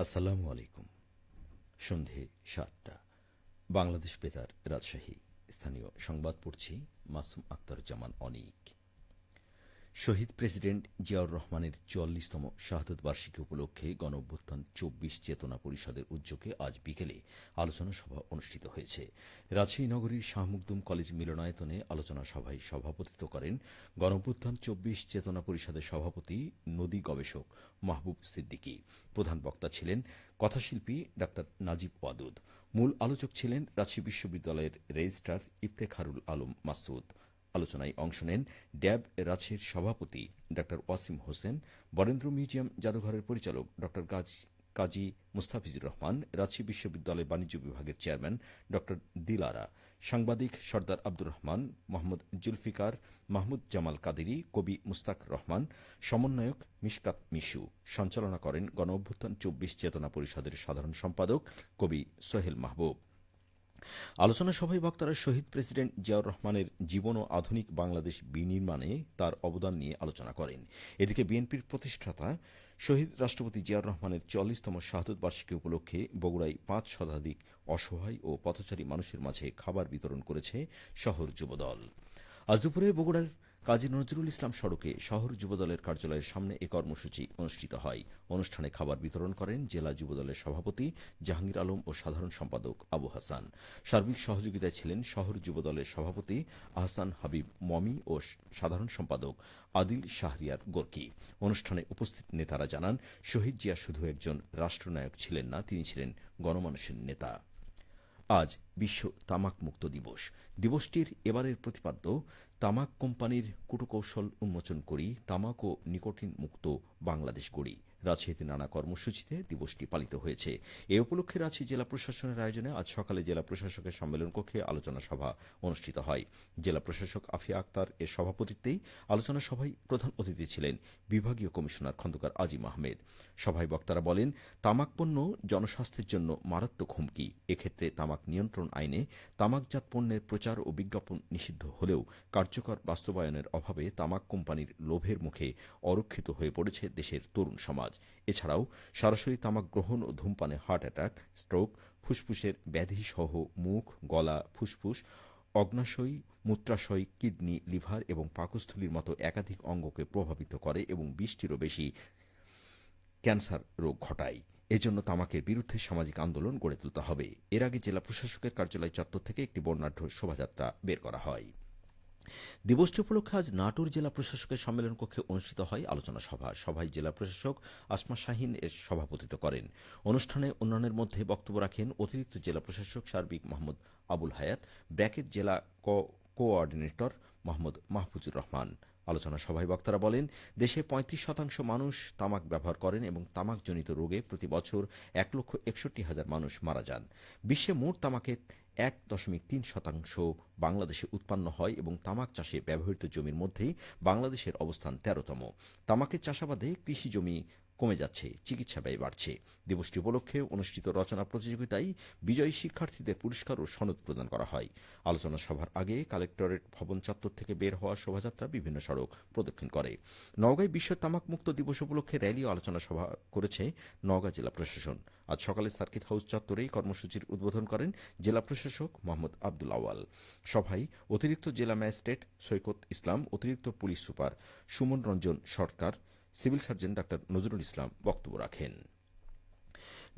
আসসালামু আলাইকুম। সন্ধে সাতটা। বাংলাদেশ বেতার রাজশাহী। স্থানীয় সংবাদ পড়ছি মাসুম আক্তার জামান অনিক। শহীদ প্রেসিডেন্ট জিয়াউর রহমানের চুয়াল্লিশতম শাহাদত বার্ষিকী উপলক্ষে গণ অভ্যুত্থান চব্বিশ চেতনা পরিষদের উদ্যোগে আজ বিকেলে আলোচনা সভা অনুষ্ঠিত হয়েছে। রাজশাহী নগরীর শাহ মুকদুম কলেজ মিলনায়তনে আলোচনা সভায় সভাপতিত্ব করেন গণ অভ্যুত্থান চব্বিশ চেতনা পরিষদের সভাপতি, নদী গবেষক মাহবুব সিদ্দিকী। প্রধান বক্তা ছিলেন কথাশিল্পী ডা নাজিব ওয়াদুদ। মূল আলোচক ছিলেন রাজশাহী বিশ্ববিদ্যালয়ের রেজিস্ট্রার ইফতেখারুল আলম মাসুদ আলোচনায় অংশ নেন ড্যাব রাজশাহীর সভাপতি ড ওয়াসিম হোসেন, বরেন্দ্র মিউজিয়াম জাদুঘরের পরিচালক ড কাজী মুস্তাফিজুর রহমান রাজশাহী বিশ্ববিদ্যালয় বাণিজ্য বিভাগের চেয়ারম্যান ড দিলারা, সাংবাদিক সর্দার আব্দুর রহমান, মোহাম্মদ জুলফিকার, মাহমুদ জামাল কাদেরি, কবি মুস্তাক রহমান, সমন্বয়ক মিশকাত মিশু। সঞ্চালনা করেন গণ অভ্যুত্থান চব্বিশ চেতনা পরিষদের সাধারণ সম্পাদক কবি সোহেল মাহবুব। আলোচনা সভায় বক্তারা শহীদ প্রেসিডেন্ট জিয়াউর রহমানের জীবন ও আধুনিক বাংলাদেশ বিনির্মাণে তার অবদান নিয়ে আলোচনা করেন। এদিকে বিএনপির প্রতিষ্ঠাতা শহীদ রাষ্ট্রপতি জিয়াউর রহমানের চল্লিশতম শাহাদত বার্ষিকী উপলক্ষে বগুড়ায় পাঁচ শতাধিক অসহায় ও পথচারী মানুষের মাঝে খাবার বিতরণ করেছে শহর যুবদল। আজ দুপুরে বগুড়ার কাজী নজরুল ইসলাম সড়কে শহর যুবদলের কার্যালয়ের সামনে এ কর্মসূচি অনুষ্ঠিত হয়। অনুষ্ঠানে খাবার বিতরণ করেন জেলা যুবদলের সভাপতি জাহাঙ্গীর আলম ও সাধারণ সম্পাদক আবু হাসান। সার্বিক সহযোগিতায় ছিলেন শহর যুবদলের সভাপতি আহসান হাবিব মমি ও সাধারণ সম্পাদক আদিল শাহরিয়ার গোর্কি। অনুষ্ঠানে উপস্থিত নেতারা জানান, শহীদ জিয়া শুধু একজন রাষ্ট্রনায়ক ছিলেন না, তিনি ছিলেন গণমানুষের নেতা। আজ বিশ্ব তামাক মুক্ত দিবস। দিবসটির এবারের প্রতিপাদ্য তামাক কোম্পানির কুটকৌশল উন্মোচন করি, তামাক ও নিকোটিন মুক্ত বাংলাদেশ গড়ি। রাজশাহীতে নানা কর্মসূচিতে দিবসটি পালিত হয়েছে। এ উপলক্ষে রাজশাহী জেলা প্রশাসনের আয়োজনে আজ সকালে জেলা প্রশাসকের সম্মেলন কক্ষে আলোচনা সভা অনুষ্ঠিত হয়। জেলা প্রশাসক আফিয়া আক্তার এর সভাপতিত্বেই আলোচনা সভায় প্রধান অতিথি ছিলেন বিভাগীয় কমিশনার খন্দকার আজিম আহমেদ। সভায় বক্তারা বলেন, তামাক পণ্য জনস্বাস্থ্যের জন্য মারাত্মক হুমকি। এক্ষেত্রে তামাক নিয়ন্ত্রণ আইনে তামাকজাত পণ্যের প্রচার ও বিজ্ঞাপন নিষিদ্ধ হলেও কার্যকর বাস্তবায়নের অভাবে তামাক কোম্পানির লোভের মুখে অরক্ষিত হয়ে পড়েছে দেশের তরুণ সমাজ। এছাড়াও সরাসরি তামাক গ্রহণ ও ধূমপানে হার্ট অ্যাটাক, স্ট্রোক, ফুসফুসের ব্যাধি সহ মুখ, গলা, ফুসফুস, অগ্নাশয়, মূত্রাশয়, কিডনি, লিভার এবং পাকস্থলীর মতো একাধিক অঙ্গকে প্রভাবিত করে এবং বিশটিরও বেশি ক্যান্সার রোগ ঘটায়। এজন্য তামাকের বিরুদ্ধে সামাজিক আন্দোলন গড়ে তুলতে হবে। এর আগে জেলা প্রশাসকের কার্যালয় চত্বর থেকে একটি বর্ণাঢ্য শোভাযাত্রা বের করা হয়। দিবসটি উপলক্ষে আজ নাটোর জেলা প্রশাসকের সম্মেলন কক্ষে অনুষ্ঠিত হয় আলোচনা সভা। সভায় জেলা প্রশাসক আসমা শাহিন এর সভাপতিত্ব করেন। অনুষ্ঠানে অন্যান্যের মধ্যে বক্তব্য রাখেন অতিরিক্ত জেলা প্রশাসক সার্বিক মোহাম্মদ আবুল হায়াত, ব্র্যাকেট জেলা কোঅর্ডিনেটর মোহাম্মদ মাহফুজুর রহমান। আলোচনা সভায় বক্তারা বলেন, দেশে পঁয়ত্রিশ শতাংশ মানুষ তামাক ব্যবহার করেন এবং তামাকজনিত রোগে প্রতি বছর এক লক্ষ একষট্টি হাজার মানুষ মারা যান। বিশ্বে মোট তামাকের এক দশমিক তিন শতাংশ বাংলাদেশে উৎপন্ন হয় এবং তামাক চাষে ব্যবহৃত জমির মধ্যেই বাংলাদেশের অবস্থান তেরোতম। তামাকের চাষাবাদে কৃষি জমি কমে যাচ্ছে, চিকিৎসা ব্যয় বাড়ছে। দিবসটি উপলক্ষে অনুষ্ঠিত রচনা প্রতিযোগিতায় বিজয়ী শিক্ষার্থীদের পুরস্কার ও সনদ প্রদান করা হয়। আলোচনা সভার আগে কালেক্টরেট ভবন চত্বর থেকে বের হওয়া শোভাযাত্রা বিভিন্ন সড়ক প্রদক্ষিণ করে। নওগাঁয় বিশ্ব তামাক মুক্ত দিবস উপলক্ষে র্যালি ও আলোচনা সভা করেছে নওগাঁ জেলা প্রশাসন। আজ সকালে সার্কিট হাউস চত্বরেই কর্মসূচির উদ্বোধন করেন জেলা প্রশাসক মোহাম্মদ আব্দুল আওয়াল সভায় অতিরিক্ত জেলা ম্যাজিস্ট্রেট সৈকত ইসলাম, অতিরিক্ত police super Suman Ranjan Sarkar civil surgeon doctor Nazrul Islam বক্তব্য রাখেন।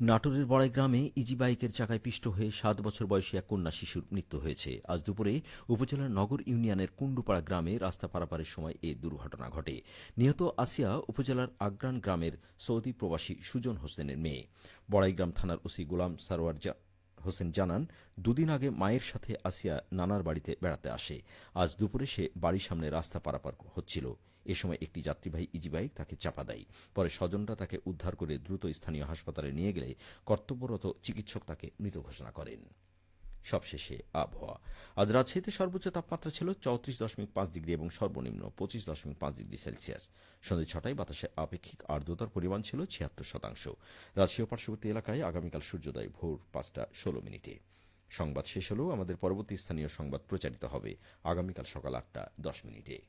নাটোরের বড়াই গ্রামে ইজি বাইকের চাকায় পিষ্ট হয়ে সাত বছর বয়সী এক কন্যা শিশুর মৃত্যু হয়েছে। আজ দুপুরে উপজেলার নগর ইউনিয়নের কুণ্ডুপাড়া গ্রামে রাস্তা পারাপারের সময় এ দুর্ঘটনা ঘটে। নিহত আসিয়া উপজেলার আগ্রান গ্রামের সৌদি প্রবাসী সুজন হোসেনের মেয়ে। বড়াইগ্রাম থানার ওসি গোলাম সারোয়ার হোসেন জানান, দুদিন আগে মায়ের সাথে আসিয়া নানার বাড়িতে বেড়াতে আসে। আজ দুপুরে সে বাড়ির সামনে রাস্তা পারাপার হচ্ছিল। এ সময় একটি যাত্রীবাহী ইজি বাইক তাকে চাপা দেয়। পরে স্বজনরা তাকে উদ্ধার করে দ্রুত স্থানীয় হাসপাতালে নিয়ে গেলে কর্তব্যরত চিকিৎসক তাকে মৃত ঘোষণা করেন। সবশেষে আবহাওয়া। আজ রাজশাহীতে সর্বোচ্চ তাপমাত্রা ছিল চৌত্রিশ দশমিক পাঁচ ডিগ্রি এবং সর্বনিম্ন পঁচিশ দশমিক পাঁচ ডিগ্রি সেলসিয়াস। সন্ধ্যে ছটায় বাতাসে আপেক্ষিক আর্দ্রতার পরিমাণ ছিল ছিয়াত্তর শতাংশ। রাজশাহী পার্শ্ববর্তী এলাকায় আগামীকাল সূর্যোদয় ভোর পাঁচটা ষোলো মিনিটে। সংবাদ শেষ হলেও আমাদের পরবর্তী স্থানীয় সংবাদ প্রচারিত হবে আগামীকাল সকাল আটটা দশ মিনিটে।